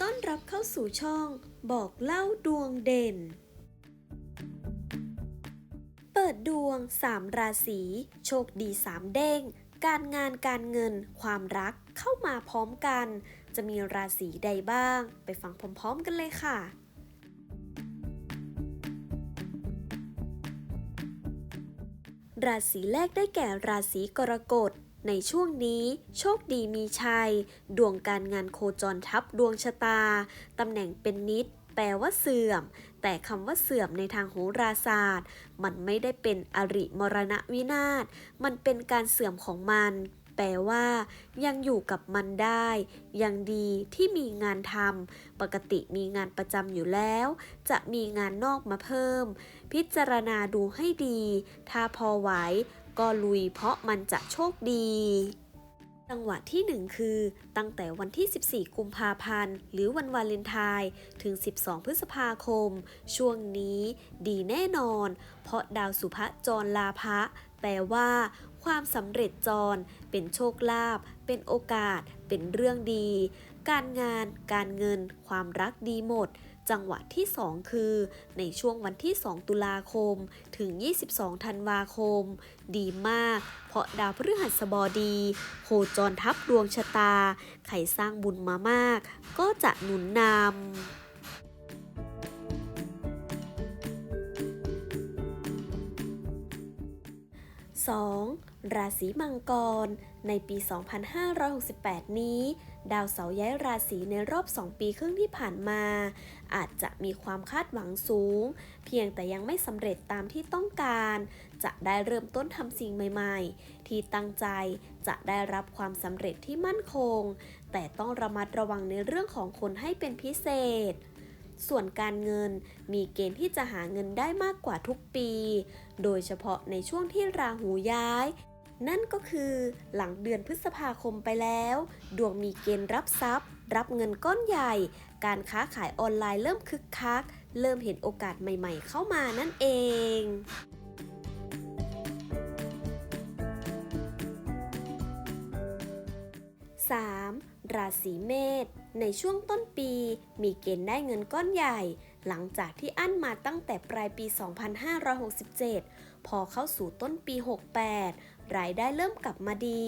ต้อนรับเข้าสู่ช่อง บอกเล่าดวงเด่น เปิดดวง 3 ราศี โชคดี 3 เด้ง การงานการเงิน ความรักเข้ามาพร้อมกัน จะมีราศีใดบ้าง ไปฟังพร้อมๆกันเลยค่ะราศีแรกได้แก่ราศีกรกฎ ในช่วงนี้โชคดีมีชัย ดวงการงานโคจรทับดวงชะตา ตำแหน่งเป็นนิด แปลว่าเสื่อม แต่คำว่าเสื่อมในทางโหราศาสตร์ มันไม่ได้เป็นอริมรณะวินาศ มันเป็นการเสื่อมของมันแปลว่า ยังอยู่กับมันได้ ยังดีที่มีงานทำปกติมีงานประจำอยู่แล้ว จะมีงานนอกมาเพิ่ม พิจารณาดูให้ดี ถ้าพอไหว ก็ลุยเพราะมันจะโชคดีจังหวะที่ 1 คือ ตั้งแต่วันที่ 14 กุมภาพันธ์ หรือวันวาเลนไทน์ถึง 12 พฤษภาคม ช่วงนี้ดีแน่นอน เพราะดาวสุภจรลาภะแปลว่า ความสำเร็จจร เป็นโชคลาภเป็นโอกาส เป็นเรื่องดี การงาน การเงิน ความรักดีหมด จังหวะที่ 2 คือ ในช่วงวันที่ 2 ตุลาคม ถึง 22 ธันวาคม ดีมาก เพราะดาวพฤหัสบดีโคจรทับดวงชะตา ใครสร้างบุญมามาก ก็จะหนุนนำ 2. ราศีมังกร ในปี 2568 นี้ ดาวเสาร์ย้ายราศีในรอบ 2 ปีครึ่งที่ผ่านมา อาจจะมีความคาดหวังสูง เพียงแต่ยังไม่สำเร็จตามที่ต้องการ จะได้เริ่มต้นทำสิ่งใหม่ ๆ ที่ตั้งใจจะได้รับความสำเร็จที่มั่นคง แต่ต้องระมัดระวังในเรื่องของคนให้เป็นพิเศษส่วนการเงินมีเกณฑ์ที่จะหาเงินได้มากกว่าทุกปี โดยเฉพาะในช่วงที่ราหูย้าย นั่นก็คือหลังเดือนพฤษภาคมไปแล้ว ดวงมีเกณฑ์รับทรัพย์ รับเงินก้อนใหญ่ การค้าขายออนไลน์เริ่มคึกคัก เริ่มเห็นโอกาสใหม่ๆ เข้ามานั่นเอง 3. ราศีเมษในช่วงต้นปีมีเกณฑ์ได้เงินก้อนใหญ่ หลังจากที่อั้นมาตั้งแต่ปลายปี 2567 พอเข้าสู่ต้นปี 68 รายได้เริ่มกลับมาดี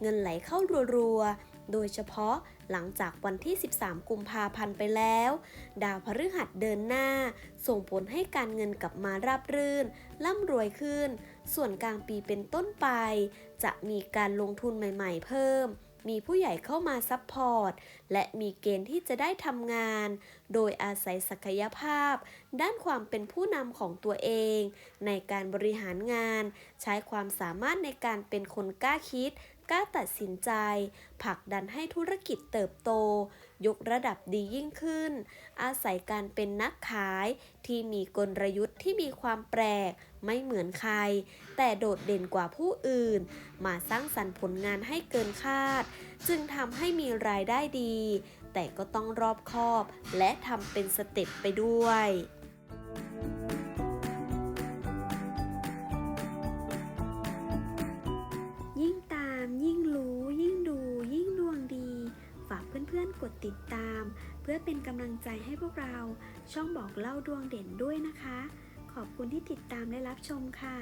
เงินไหลเข้ารัวๆ โดยเฉพาะหลังจากวันที่ 13 กุมภาพันธ์ไปแล้ว ดาวพฤหัสเดินหน้า ส่งผลให้การเงินกลับมาราบรื่น ร่ำรวยขึ้น ส่วนกลางปีเป็นต้นไป จะมีการลงทุนใหม่ๆเพิ่ม มีผู้ใหญ่เข้ามาซัพพอร์ต และมีเกณฑ์ที่จะได้ทำงาน โดยอาศัยศักยภาพ ด้านความเป็นผู้นำของตัวเอง ในการบริหารงาน ใช้ความสามารถในการเป็นคนกล้าคิด กล้าตัดสินใจผลักดันให้ธุรกิจเติบโต ยกระดับดียิ่งขึ้น อาศัยการเป็นนักขายที่มีกลยุทธ์ที่มีความแปลก ไม่เหมือนใคร แต่โดดเด่นกว่าผู้อื่น มาสร้างสรรค์ผลงานให้เกินคาด จึงทำให้มีรายได้ดี แต่ก็ต้องรอบคอบ และทำเป็นสเต็ปไปด้วยยิ่ ติดตาม เพื่อเป็นกำลังใจให้พวกเรา ช่องบอกเล่าดวงเด่นด้วยนะคะ ขอบคุณที่ติดตามและรับชมค่ะ